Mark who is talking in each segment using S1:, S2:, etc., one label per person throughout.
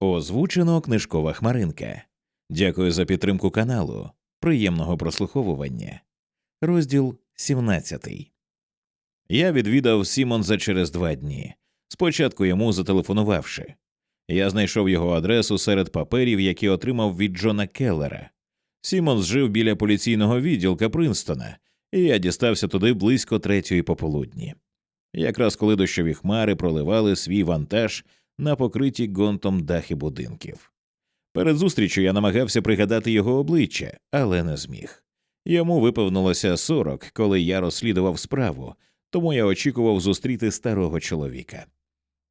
S1: Озвучено книжкова хмаринка. Дякую за підтримку каналу. Приємного прослуховування. Розділ 17. Я відвідав Сімонса через два дні. Спочатку йому зателефонувавши. Я знайшов його адресу серед паперів, які отримав від Джона Келлера. Сімонс жив біля поліційного відділка Принстона, і я дістався туди близько третьої пополудні. Якраз коли дощові хмари проливали свій вантаж на покриті ґрунтом дахи будинків. Перед зустрічю я намагався пригадати його обличчя, але не зміг. Йому виповнилося сорок, коли я розслідував справу, тому я очікував зустріти старого чоловіка.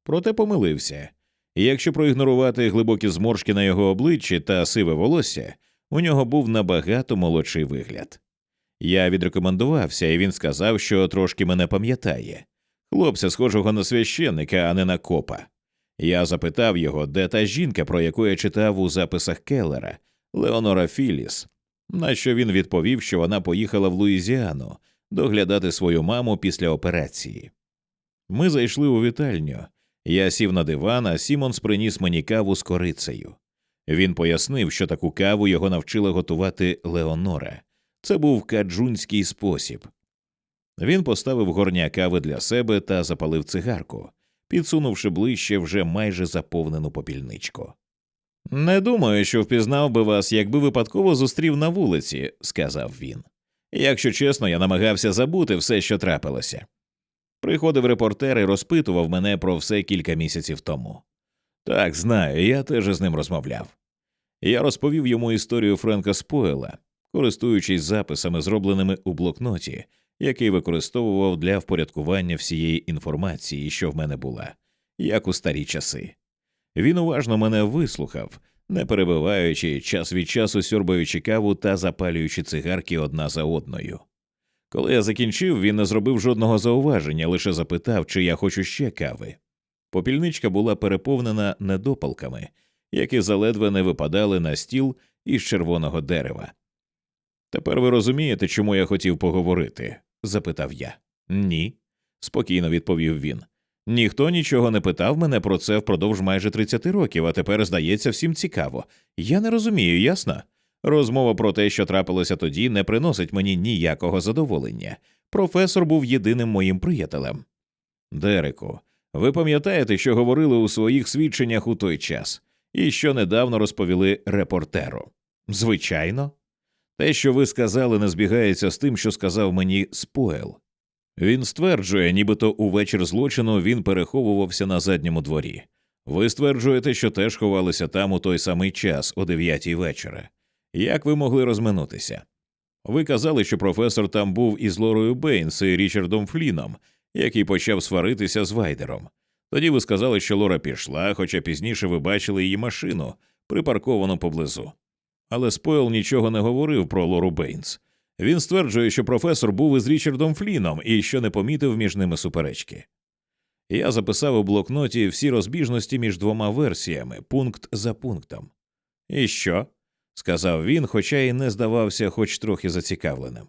S1: Проте помилився. Якщо проігнорувати глибокі зморшки на його обличчі та сиве волосся, у нього був набагато молодший вигляд. Я відрекомендувався, і він сказав, що трошки мене пам'ятає хлопця, схожого на священника, а не на копа. Я запитав його, де та жінка, про яку я читав у записах Келлера, Леонора Філіс, на що він відповів, що вона поїхала в Луїзіану доглядати свою маму після операції. Ми зайшли у вітальню. Я сів на диван, а Сімонс приніс мені каву з корицею. Він пояснив, що таку каву його навчила готувати Леонора. Це був каджунський спосіб. Він поставив горня кави для себе та запалив цигарку, підсунувши ближче вже майже заповнену попільничку. Не думаю, що впізнав би вас, якби випадково зустрів на вулиці, сказав він. Якщо чесно, я намагався забути все, що трапилося. Приходив репортер і розпитував мене про все кілька місяців тому. Так, знаю, я теж з ним розмовляв. Я розповів йому історію Френка Спойла, користуючись записами, зробленими у блокноті, який використовував для впорядкування всієї інформації, що в мене була, як у старі часи. Він уважно мене вислухав, не перебиваючи час від часу сьорбаючи каву та запалюючи цигарки одна за одною. Коли я закінчив, він не зробив жодного зауваження, лише запитав, чи я хочу ще кави. Попільничка була переповнена недопалками, які заледве не випадали на стіл із червоного дерева. Тепер ви розумієте, чому я хотів поговорити? Запитав я. Ні, спокійно відповів він. Ніхто нічого не питав мене про це впродовж майже 30 років, а тепер, здається, всім цікаво. Я не розумію, ясно? Розмова про те, що трапилося тоді, не приносить мені ніякого задоволення. Професор був єдиним моїм приятелем. Дереку, ви пам'ятаєте, що говорили у своїх свідченнях у той час, і що недавно розповіли репортеру? Звичайно. Те, що ви сказали, не збігається з тим, що сказав мені Спойл. Він стверджує, нібито у вечір злочину він переховувався на задньому дворі. Ви стверджуєте, що теж ховалися там у той самий час, о дев'ятій вечора. Як ви могли розминутися? Ви казали, що професор там був із Лорою Бейнс і Річардом Фліном, який почав сваритися з Вайдером. Тоді ви сказали, що Лора пішла, хоча пізніше ви бачили її машину, припарковану поблизу. Але Спойл нічого не говорив про Лору Бейнс. Він стверджує, що професор був із Річардом Фліном і що не помітив між ними суперечки. Я записав у блокноті всі розбіжності між двома версіями, пункт за пунктом. І що? сказав він, хоча й не здавався хоч трохи зацікавленим.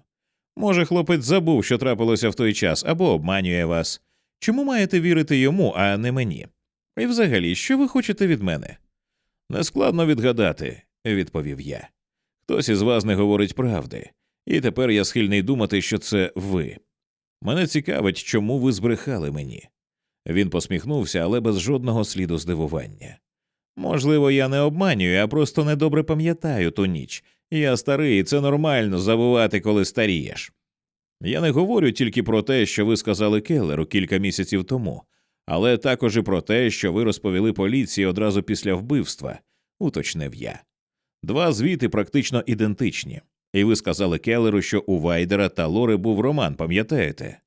S1: Може, хлопець забув, що трапилося в той час, або обманює вас. Чому маєте вірити йому, а не мені? І взагалі, що ви хочете від мене? Нескладно відгадати, відповів я. Хтось із вас не говорить правди, і тепер я схильний думати, що це ви. Мене цікавить, чому ви збрехали мені. Він посміхнувся, але без жодного сліду здивування. Можливо, я не обманюю, а просто недобре пам'ятаю ту ніч. Я старий, і це нормально забувати, коли старієш. Я не говорю тільки про те, що ви сказали Келлеру кілька місяців тому, але також і про те, що ви розповіли поліції одразу після вбивства, уточнив я. Два звіти практично ідентичні, і ви сказали Келлеру, що у Вайдера та Лори був роман, пам'ятаєте?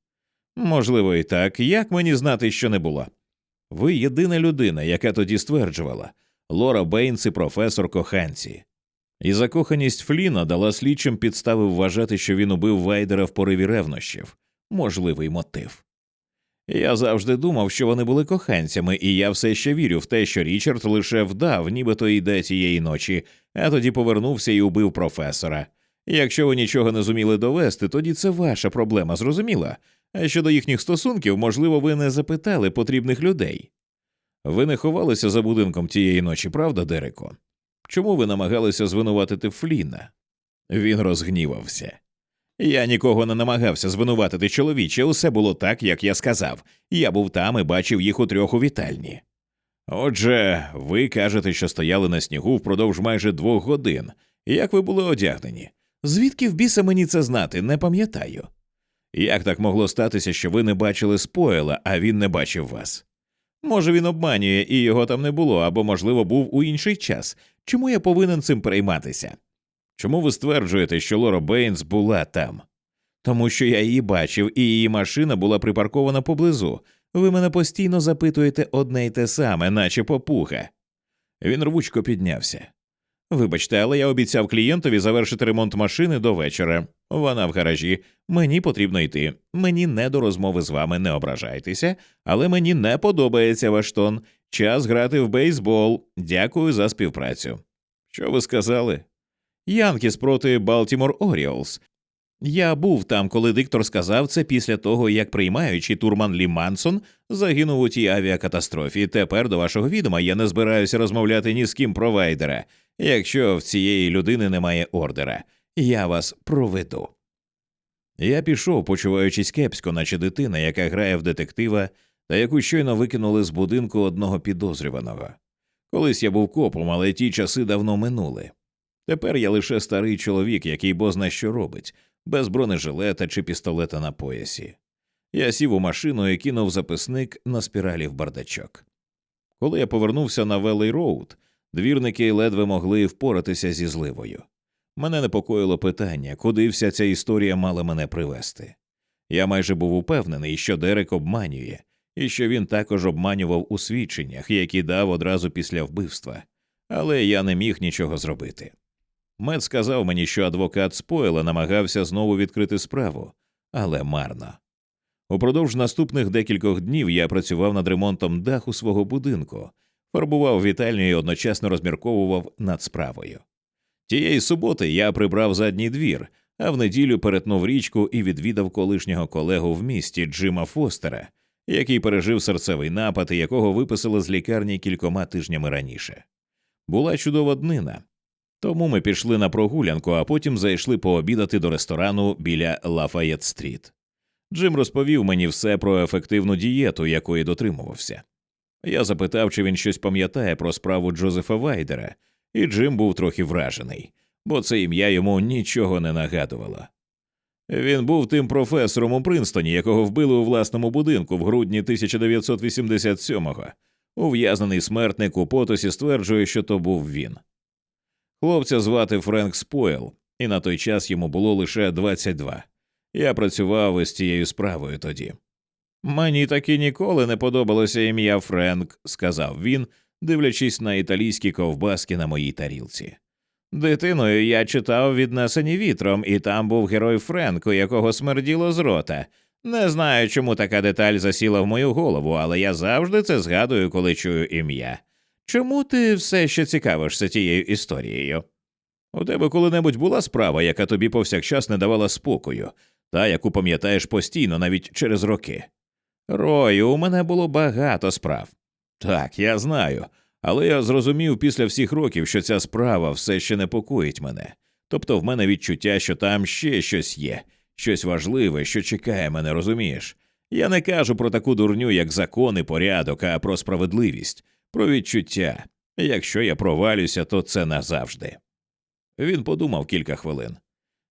S1: Можливо, і так, як мені знати, що не було? Ви єдина людина, яка тоді стверджувала Лора Бейнс і професор коханці. І закоханість Фліна дала слідчим підстави вважати, що він убив Вайдера в пориві ревнощів, можливий мотив. Я завжди думав, що вони були коханцями, і я все ще вірю в те, що Річард лише вдав, нібито йде тієї ночі, а тоді повернувся і убив професора. Якщо ви нічого не зуміли довести, тоді це ваша проблема, зрозуміла? А щодо їхніх стосунків, можливо, ви не запитали потрібних людей. Ви не ховалися за будинком тієї ночі, правда, Дереко? Чому ви намагалися звинуватити Фліна? Він розгнівався. Я нікого не намагався звинуватити чоловіче, усе було так, як я сказав. Я був там і бачив їх у трьох у вітальні. Отже, ви кажете, що стояли на снігу впродовж майже двох годин. Як ви були одягнені? Звідки в біса мені це знати, не пам'ятаю. Як так могло статися, що ви не бачили спойла, а він не бачив вас? Може, він обманює і його там не було, або, можливо, був у інший час. Чому я повинен цим перейматися? Чому ви стверджуєте, що Лора Бейнс була там? Тому що я її бачив, і її машина була припаркована поблизу. Ви мене постійно запитуєте одне й те саме, наче попуха. Він рвучко піднявся. Вибачте, але я обіцяв клієнтові завершити ремонт машини до вечора. Вона в гаражі. Мені потрібно йти. Мені не до розмови з вами, не ображайтеся, але мені не подобається ваш тон. Час грати в бейсбол. Дякую за співпрацю. Що ви сказали? Янкіс проти Балтімор Оріолс. Я був там, коли диктор сказав це після того, як приймаючий турман Лі Мансон загинув у тій авіакатастрофі. Тепер до вашого відома я не збираюся розмовляти ні з ким провайдера. Якщо в цієї людини немає ордера, я вас проведу. Я пішов, почуваючись кепсько, наче дитина, яка грає в детектива та яку щойно викинули з будинку одного підозрюваного. Колись я був копом, але ті часи давно минули. Тепер я лише старий чоловік, який бозна що робить, без бронежилета чи пістолета на поясі. Я сів у машину і кинув записник на спіралі в бардачок. Коли я повернувся на Велей Роуд, двірники ледве могли впоратися зі зливою. Мене непокоїло питання, куди вся ця історія мала мене привести. Я майже був упевнений, що Дерек обманює, і що він також обманював у свідченнях, які дав одразу після вбивства, але я не міг нічого зробити. Мед сказав мені, що адвокат Спойла намагався знову відкрити справу, але марно. Упродовж наступних декількох днів я працював над ремонтом даху свого будинку, фарбував вітальню і одночасно розмірковував над справою. Тієї суботи я прибрав задній двір, а в неділю перетнув річку і відвідав колишнього колегу в місті Джима Фостера, який пережив серцевий напад і якого виписали з лікарні кількома тижнями раніше. Була чудова днина. Тому ми пішли на прогулянку, а потім зайшли пообідати до ресторану біля Лафаєт Стріт. Джим розповів мені все про ефективну дієту, якої дотримувався. Я запитав, чи він щось пам'ятає про справу Джозефа Вайдера, і Джим був трохи вражений, бо це ім'я йому нічого не нагадувало. Він був тим професором у Принстоні, якого вбили у власному будинку в грудні 1987-го. Ув'язнений смертник у потосі стверджує, що то був він. Хлопця звати Френк Спойл, і на той час йому було лише 22. Я працював із цією справою тоді. Мені таки ніколи не подобалося ім'я Френк, сказав він, дивлячись на італійські ковбаски на моїй тарілці. Дитиною я читав віднесені вітром, і там був герой Френк, у якого смерділо з рота. Не знаю, чому така деталь засіла в мою голову, але я завжди це згадую, коли чую ім'я. Чому ти все ще цікавишся тією історією? У тебе коли-небудь була справа, яка тобі повсякчас не давала спокою, та яку пам'ятаєш постійно, навіть через роки. Рою, у мене було багато справ. Так, я знаю, але я зрозумів після всіх років, що ця справа все ще непокоїть мене. Тобто в мене відчуття, що там ще щось є, щось важливе, що чекає мене, розумієш? Я не кажу про таку дурню, як закон і порядок, а про справедливість, про відчуття. Якщо я провалюся, то це назавжди. Він подумав кілька хвилин.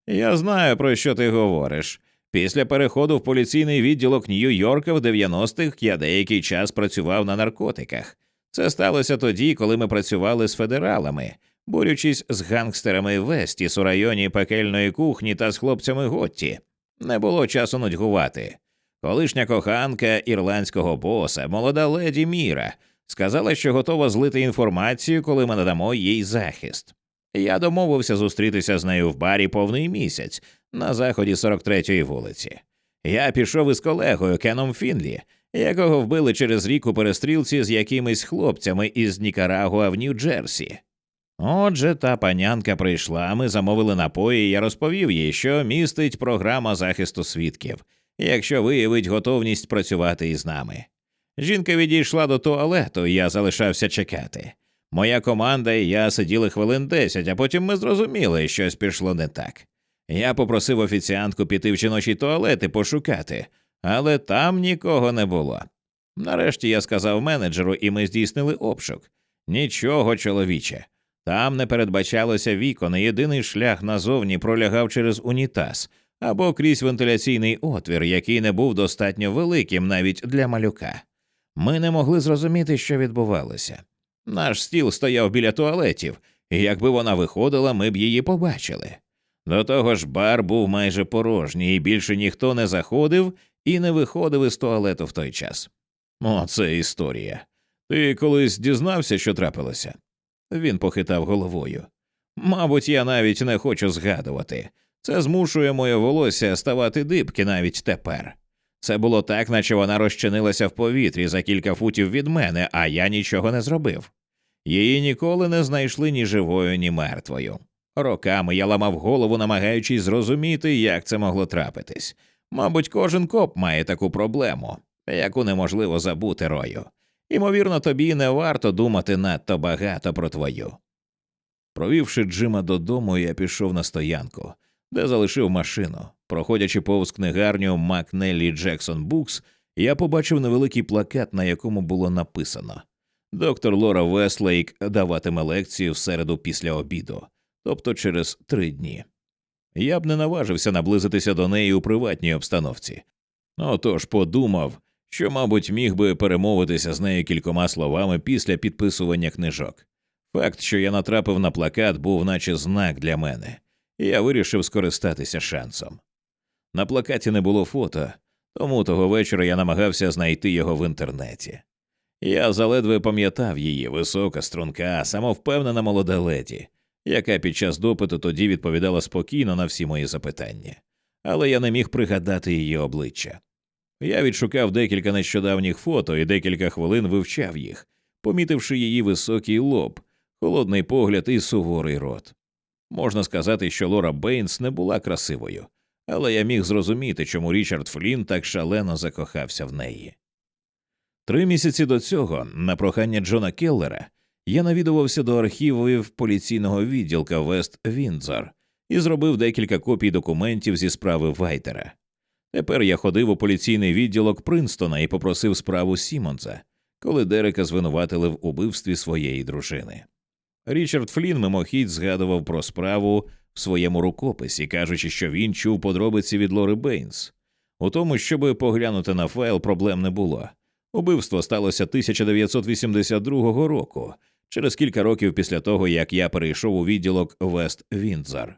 S1: Я знаю, про що ти говориш. Після переходу в поліційний відділок Нью-Йорка в 90-х я деякий час працював на наркотиках. Це сталося тоді, коли ми працювали з федералами, борючись з гангстерами Вестіс у районі пекельної кухні та з хлопцями Готті. Не було часу нудьгувати. Колишня коханка ірландського боса, молода леді Міра, сказала, що готова злити інформацію, коли ми надамо їй захист. Я домовився зустрітися з нею в барі повний місяць на заході 43-ї вулиці. Я пішов із колегою Кеном Фінлі, якого вбили через рік у перестрілці з якимись хлопцями із Нікарагуа в Нью-Джерсі. Отже, та панянка прийшла, ми замовили напої, і я розповів їй, що містить програма захисту свідків, якщо виявить готовність працювати із нами. Жінка відійшла до туалету, і я залишався чекати. Моя команда і я сиділи хвилин десять, а потім ми зрозуміли, щось пішло не так. Я попросив офіціантку піти в жіночий туалет і пошукати, але там нікого не було. Нарешті я сказав менеджеру, і ми здійснили обшук. Нічого, чоловіче. Там не передбачалося вікон, і єдиний шлях назовні пролягав через унітаз або крізь вентиляційний отвір, який не був достатньо великим навіть для малюка. Ми не могли зрозуміти, що відбувалося. Наш стіл стояв біля туалетів, і якби вона виходила, ми б її побачили. До того ж, бар був майже порожній, і більше ніхто не заходив і не виходив із туалету в той час. О, це історія. Ти колись дізнався, що трапилося? Він похитав головою. Мабуть, я навіть не хочу згадувати. Це змушує моє волосся ставати дибки навіть тепер. Це було так, наче вона розчинилася в повітрі за кілька футів від мене, а я нічого не зробив. Її ніколи не знайшли ні живою, ні мертвою. Роками я ламав голову, намагаючись зрозуміти, як це могло трапитись. Мабуть, кожен коп має таку проблему, яку неможливо забути рою. Імовірно, тобі не варто думати надто багато про твою. Провівши Джима додому, я пішов на стоянку, де залишив машину. Проходячи повз книгарню Макнеллі Джексон Букс, я побачив невеликий плакат, на якому було написано Доктор Лора Веслейк даватиме лекцію в середу після обіду, тобто через три дні. Я б не наважився наблизитися до неї у приватній обстановці. Отож подумав, що, мабуть, міг би перемовитися з нею кількома словами після підписування книжок. Факт, що я натрапив на плакат, був наче знак для мене, і я вирішив скористатися шансом. На плакаті не було фото, тому того вечора я намагався знайти його в інтернеті. Я заледве пам'ятав її висока, струнка, самовпевнена молода леді, яка під час допиту тоді відповідала спокійно на всі мої запитання, але я не міг пригадати її обличчя. Я відшукав декілька нещодавніх фото і декілька хвилин вивчав їх, помітивши її високий лоб, холодний погляд і суворий рот. Можна сказати, що Лора Бейнс не була красивою, але я міг зрозуміти, чому Річард Флін так шалено закохався в неї. Три місяці до цього, на прохання Джона Келлера, я навідувався до архівів поліційного відділка Вест Віндзор і зробив декілька копій документів зі справи Вайтера. Тепер я ходив у поліційний відділок Принстона і попросив справу Сімонса, коли Дерека звинуватили в убивстві своєї дружини. Річард Флін мимохідь згадував про справу в своєму рукописі, кажучи, що він чув подробиці від Лори Бейнс. У тому, щоб поглянути на файл, проблем не було. Убивство сталося 1982 року, через кілька років після того, як я перейшов у відділок Вест Віндзор.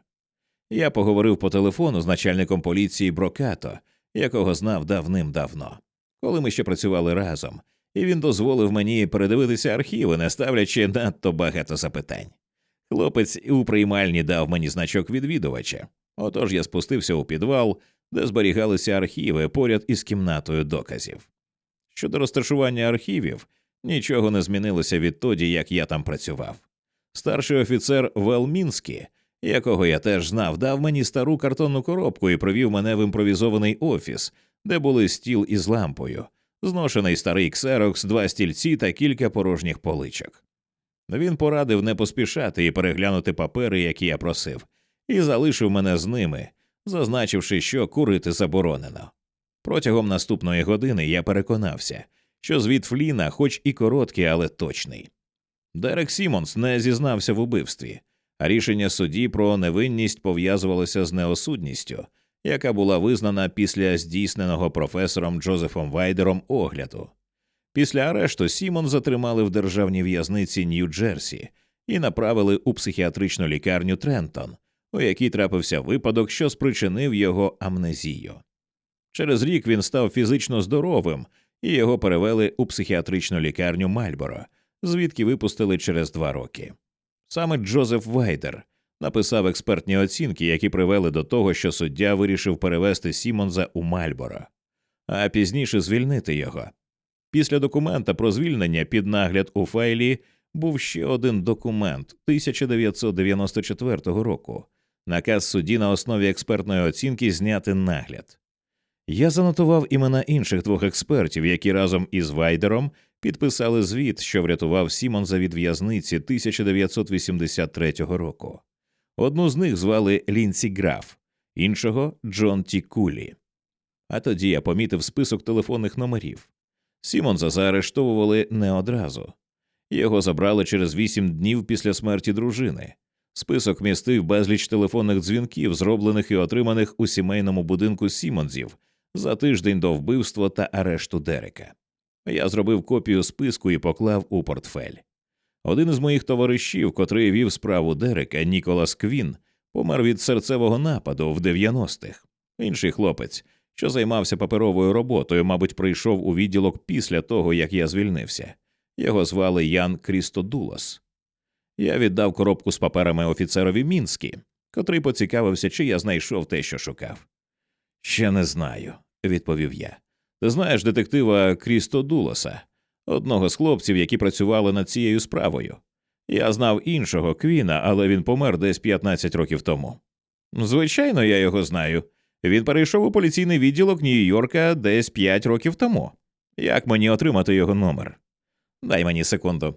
S1: Я поговорив по телефону з начальником поліції Брокато, якого знав давним-давно, коли ми ще працювали разом, і він дозволив мені передивитися архіви, не ставлячи надто багато запитань. Хлопець у приймальні дав мені значок відвідувача, отож я спустився у підвал, де зберігалися архіви поряд із кімнатою доказів. Щодо розташування архівів, нічого не змінилося відтоді, як я там працював. Старший офіцер Велмінський, якого я теж знав, дав мені стару картонну коробку і провів мене в імпровізований офіс, де були стіл із лампою, зношений старий ксерокс, два стільці та кілька порожніх поличок. Він порадив не поспішати і переглянути папери, які я просив, і залишив мене з ними, зазначивши, що курити заборонено. Протягом наступної години я переконався, що звіт Фліна, хоч і короткий, але точний. Дерек Сімонс не зізнався в убивстві, а рішення судді про невинність пов'язувалося з неосудністю, яка була визнана після здійсненого професором Джозефом Вайдером огляду. Після арешту Сімон затримали в державній в'язниці Нью-Джерсі і направили у психіатричну лікарню Трентон, у якій трапився випадок, що спричинив його амнезію. Через рік він став фізично здоровим, і його перевели у психіатричну лікарню Мальборо, звідки випустили через два роки. Саме Джозеф Вайдер написав експертні оцінки, які привели до того, що суддя вирішив перевести Сімонза у Мальборо, а пізніше звільнити його. Після документа про звільнення під нагляд у файлі був ще один документ 1994 року, наказ судді на основі експертної оцінки зняти нагляд. Я занотував імена інших двох експертів, які разом із Вайдером підписали звіт, що врятував Сімонза від в'язниці 1983 року. Одну з них звали Лінсі Граф, іншого Джон Ті Кулі. А тоді я помітив список телефонних номерів. Сімонза заарештовували не одразу. Його забрали через вісім днів після смерті дружини. Список містив безліч телефонних дзвінків, зроблених і отриманих у сімейному будинку Сімонзів за тиждень до вбивства та арешту Дерека. Я зробив копію списку і поклав у портфель. Один із моїх товаришів, котрий вів справу Дерека, Ніколас Квін, помер від серцевого нападу в 90-х. Інший хлопець, що займався паперовою роботою, мабуть, прийшов у відділок після того, як я звільнився. Його звали Ян Крістодулос. Я віддав коробку з паперами офіцерові Мінські, котрий поцікавився, чи я знайшов те, що шукав. Ще не знаю, відповів я. Ти знаєш детектива Крістодулоса, одного з хлопців, які працювали над цією справою. Я знав іншого Квіна, але він помер десь 15 років тому. Звичайно, я його знаю. Він перейшов у поліційний відділок Нью-Йорка десь 5 років тому. Як мені отримати його номер? Дай мені секунду.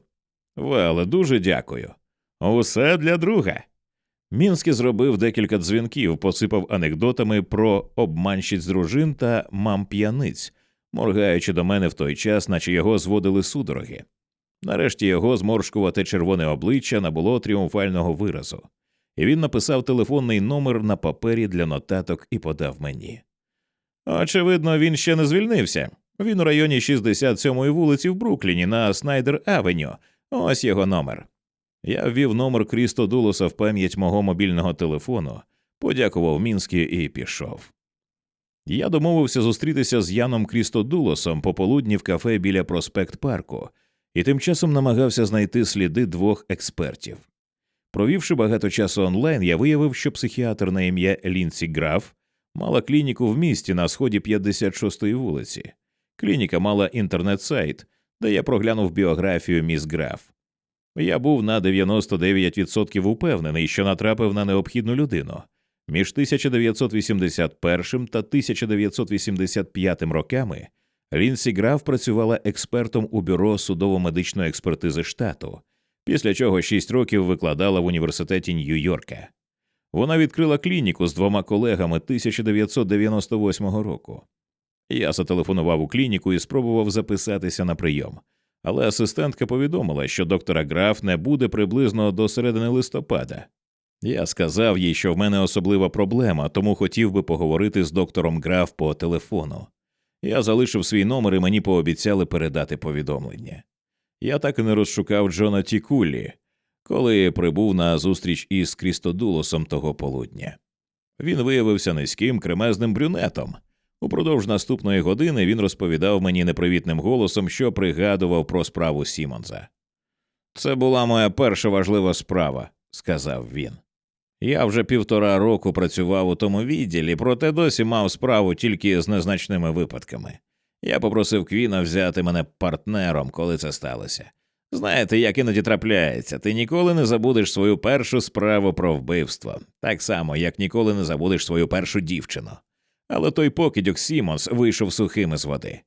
S1: Веле, дуже дякую. Усе для друга. Мінський зробив декілька дзвінків, посипав анекдотами про обманщиць дружин та мам п'яниць, моргаючи до мене в той час, наче його зводили судороги. Нарешті його зморшкувате червоне обличчя набуло тріумфального виразу, і він написав телефонний номер на папері для нотаток і подав мені. Очевидно, він ще не звільнився. Він у районі 67-ї вулиці в Брукліні на Снайдер Авеню. Ось його номер. Я ввів номер Крісто Дулоса в пам'ять мого мобільного телефону, подякував Мінські і пішов. Я домовився зустрітися з Яном Крістодулосом пополудні в кафе біля проспект парку і тим часом намагався знайти сліди двох експертів. Провівши багато часу онлайн, я виявив, що психіатр на ім'я Лінсі Граф мала клініку в місті на сході 56-ї вулиці. Клініка мала інтернет-сайт, де я проглянув біографію міс Граф. Я був на 99% упевнений, що натрапив на необхідну людину. Між 1981 та 1985 роками Лінсі Граф працювала експертом у бюро судово-медичної експертизи штату, після чого шість років викладала в університеті Нью-Йорка. Вона відкрила клініку з двома колегами 1998 року. Я зателефонував у клініку і спробував записатися на прийом, але асистентка повідомила, що доктора Граф не буде приблизно до середини листопада. Я сказав їй, що в мене особлива проблема, тому хотів би поговорити з доктором Граф по телефону. Я залишив свій номер і мені пообіцяли передати повідомлення. Я так і не розшукав Джона Тікулі, коли прибув на зустріч із Крістодулосом того полудня. Він виявився низьким кремезним брюнетом. Упродовж наступної години він розповідав мені непривітним голосом, що пригадував про справу Сімонза. Це була моя перша важлива справа, сказав він. Я вже півтора року працював у тому відділі, проте досі мав справу тільки з незначними випадками. Я попросив Квіна взяти мене партнером, коли це сталося. Знаєте, як іноді трапляється, ти ніколи не забудеш свою першу справу про вбивство, так само, як ніколи не забудеш свою першу дівчину. Але той покидьок Сімонс вийшов сухим із води.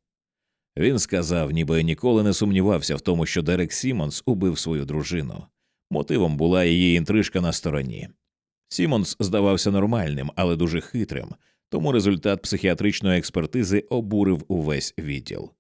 S1: Він сказав, ніби ніколи не сумнівався в тому, що Дерек Сімонс убив свою дружину. Мотивом була її інтрижка на стороні. Сімонс здавався нормальним, але дуже хитрим, тому результат психіатричної експертизи обурив увесь відділ.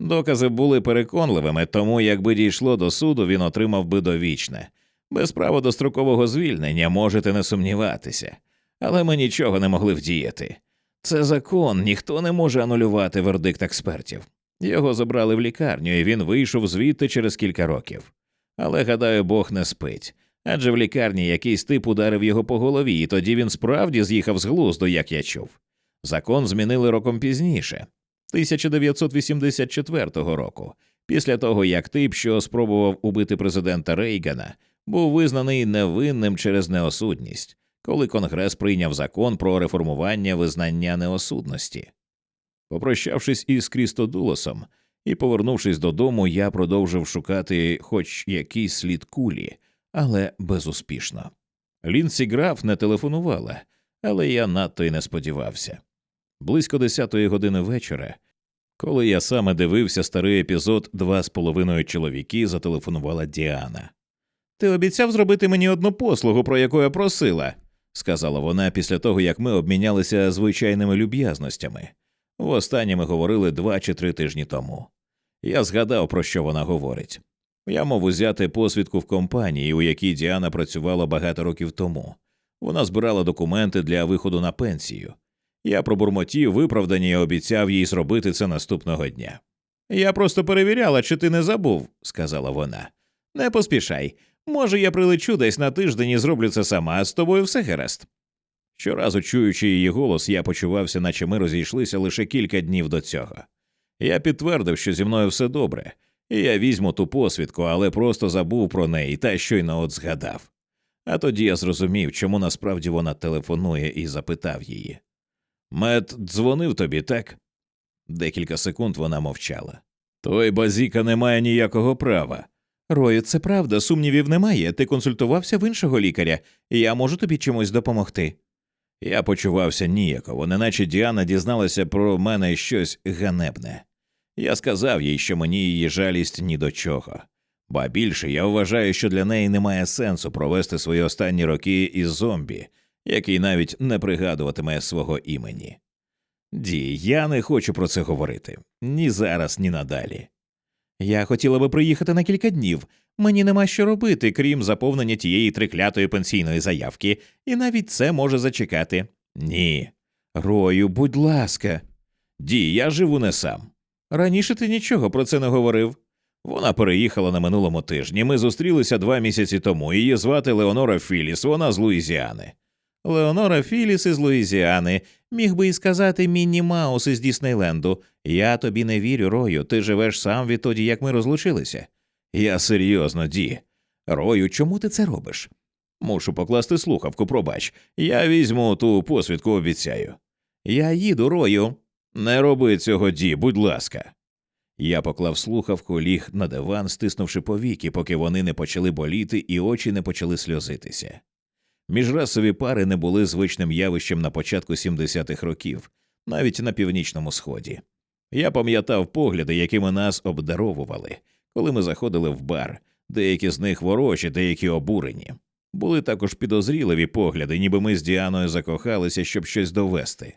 S1: Докази були переконливими, тому якби дійшло до суду, він отримав би довічне. Без права дострокового звільнення можете не сумніватися, але ми нічого не могли вдіяти. Це закон, ніхто не може анулювати вердикт експертів. Його забрали в лікарню, і він вийшов звідти через кілька років. Але, гадаю, Бог не спить. Адже в лікарні якийсь тип ударив його по голові, і тоді він справді з'їхав з глузду, як я чув. Закон змінили роком пізніше, 1984 року, після того як тип, що спробував убити президента Рейгана, був визнаний невинним через неосудність, коли Конгрес прийняв закон про реформування визнання неосудності. Попрощавшись із Крістодулосом і повернувшись додому, я продовжив шукати хоч якийсь слід кулі але безуспішно. Лінсі Граф не телефонувала, але я надто й не сподівався. Близько десятої години вечора, коли я саме дивився старий епізод два з половиною чоловіки, зателефонувала Діана. Ти обіцяв зробити мені одну послугу, про яку я просила, сказала вона після того, як ми обмінялися звичайними люб'язностями. Востаннє ми говорили два чи три тижні тому. Я згадав, про що вона говорить. Я мав узяти посвідку в компанії, у якій Діана працювала багато років тому. Вона збирала документи для виходу на пенсію. Я пробурмотів виправдання і обіцяв їй зробити це наступного дня. Я просто перевіряла, чи ти не забув, сказала вона. Не поспішай. Може, я прилечу десь на тиждень і зроблю це сама, а з тобою все гаразд. Щоразу чуючи її голос, я почувався, наче ми розійшлися лише кілька днів до цього. Я підтвердив, що зі мною все добре, я візьму ту посвідку, але просто забув про неї та щойно от згадав. А тоді я зрозумів, чому насправді вона телефонує і запитав її. Мед дзвонив тобі, так? Декілька секунд вона мовчала. Той базіка не має ніякого права. Рою, це правда, сумнівів немає. Ти консультувався в іншого лікаря, я можу тобі чимось допомогти. Я почувався ніяково, неначе Діана дізналася про мене щось ганебне. Я сказав їй, що мені її жалість ні до чого. Ба більше я вважаю, що для неї немає сенсу провести свої останні роки із зомбі, який навіть не пригадуватиме свого імені. Ді, я не хочу про це говорити ні зараз, ні надалі. Я хотіла би приїхати на кілька днів. Мені нема що робити, крім заповнення тієї триклятої пенсійної заявки, і навіть це може зачекати. Ні. Рою, будь ласка. Ді, я живу не сам. Раніше ти нічого про це не говорив. Вона переїхала на минулому тижні. Ми зустрілися два місяці тому. Її звати Леонора Філіс, вона з Луїзіани. Леонора Філіс із Луїзіани. Міг би і сказати Мінні Маус із Діснейленду. Я тобі не вірю, Рою, ти живеш сам відтоді, як ми розлучилися. Я серйозно, Ді. Рою, чому ти це робиш? Мушу покласти слухавку, пробач. Я візьму ту посвідку, обіцяю. Я їду, Рою. Не роби цього, Ді, будь ласка. Я поклав слухавку, ліг на диван, стиснувши повіки, поки вони не почали боліти і очі не почали сльозитися. Міжрасові пари не були звичним явищем на початку 70-х років, навіть на північному сході. Я пам'ятав погляди, якими нас обдаровували, коли ми заходили в бар, деякі з них ворожі, деякі обурені. Були також підозріливі погляди, ніби ми з Діаною закохалися, щоб щось довести.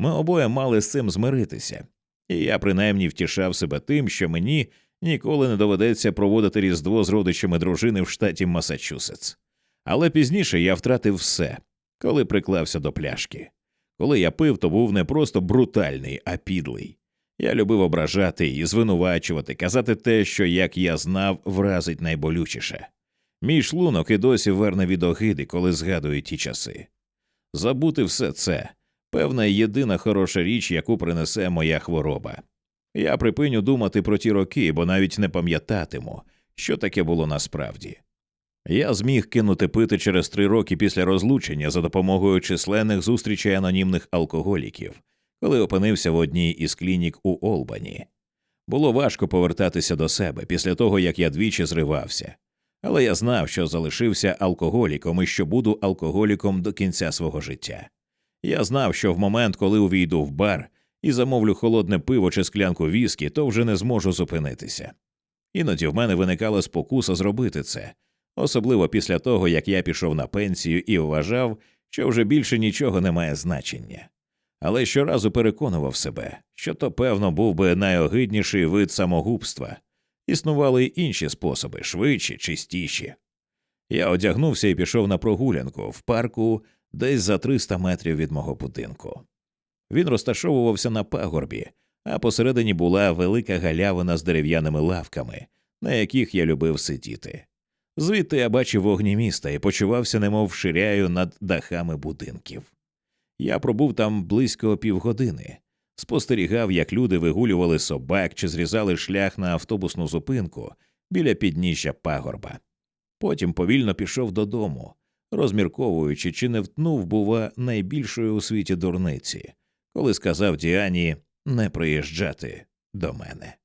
S1: Ми обоє мали з цим змиритися, і я принаймні втішав себе тим, що мені ніколи не доведеться проводити різдво з родичами дружини в штаті Масачусетс. Але пізніше я втратив все, коли приклався до пляшки. Коли я пив, то був не просто брутальний, а підлий. Я любив ображати і звинувачувати, казати те, що, як я знав, вразить найболючіше. Мій шлунок і досі верне від огиди, коли згадую ті часи. Забути все це певна єдина хороша річ, яку принесе моя хвороба. Я припиню думати про ті роки, бо навіть не пам'ятатиму, що таке було насправді. Я зміг кинути пити через три роки після розлучення за допомогою численних зустрічей анонімних алкоголіків, коли опинився в одній із клінік у Олбані. Було важко повертатися до себе після того, як я двічі зривався, але я знав, що залишився алкоголіком і що буду алкоголіком до кінця свого життя. Я знав, що в момент, коли увійду в бар і замовлю холодне пиво чи склянку віскі, то вже не зможу зупинитися. Іноді в мене виникала спокуса зробити це, особливо після того, як я пішов на пенсію і вважав, що вже більше нічого не має значення. Але щоразу переконував себе, що то, певно, був би найогидніший вид самогубства. Існували й інші способи, швидші, чистіші. Я одягнувся і пішов на прогулянку в парку десь за 300 метрів від мого будинку. Він розташовувався на пагорбі, а посередині була велика галявина з дерев'яними лавками, на яких я любив сидіти. Звідти я бачив вогні міста і почувався, немов ширяю над дахами будинків. Я пробув там близько півгодини, спостерігав, як люди вигулювали собак чи зрізали шлях на автобусну зупинку біля підніжжя пагорба. Потім повільно пішов додому, розмірковуючи, чи не втнув, бува, найбільшої у світі дурниці, коли сказав Діані не приїжджати до мене.